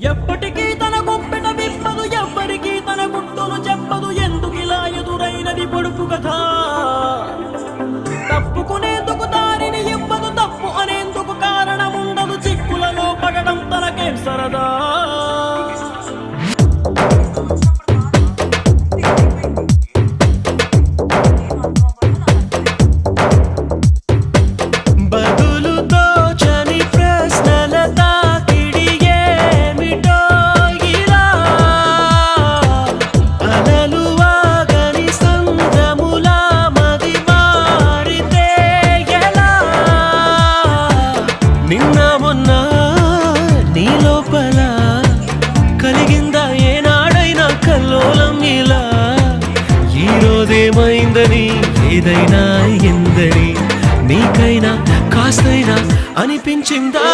ఎప్పటికీ తన గుప్పెట విప్పదు ఎవ్వరికీ తన గుట్టును చెప్పదు ఎందుకిలా ఎదురైనది పొడుపు కథ? తప్పుకునేందుకు దారిని ఇవ్వదు తప్పు అనేందుకు కారణం ఉండదు చిక్కులలో పడడం తనకేం సరదా? నిన్న మొన్న నీ లోపల కలిగిందా ఏనాడైనా కల్లోలం ఇలా. ఈరోజేమైందని ఏదైనా ఎందని నీకైనా కాస్తైనా అనిపించిందా?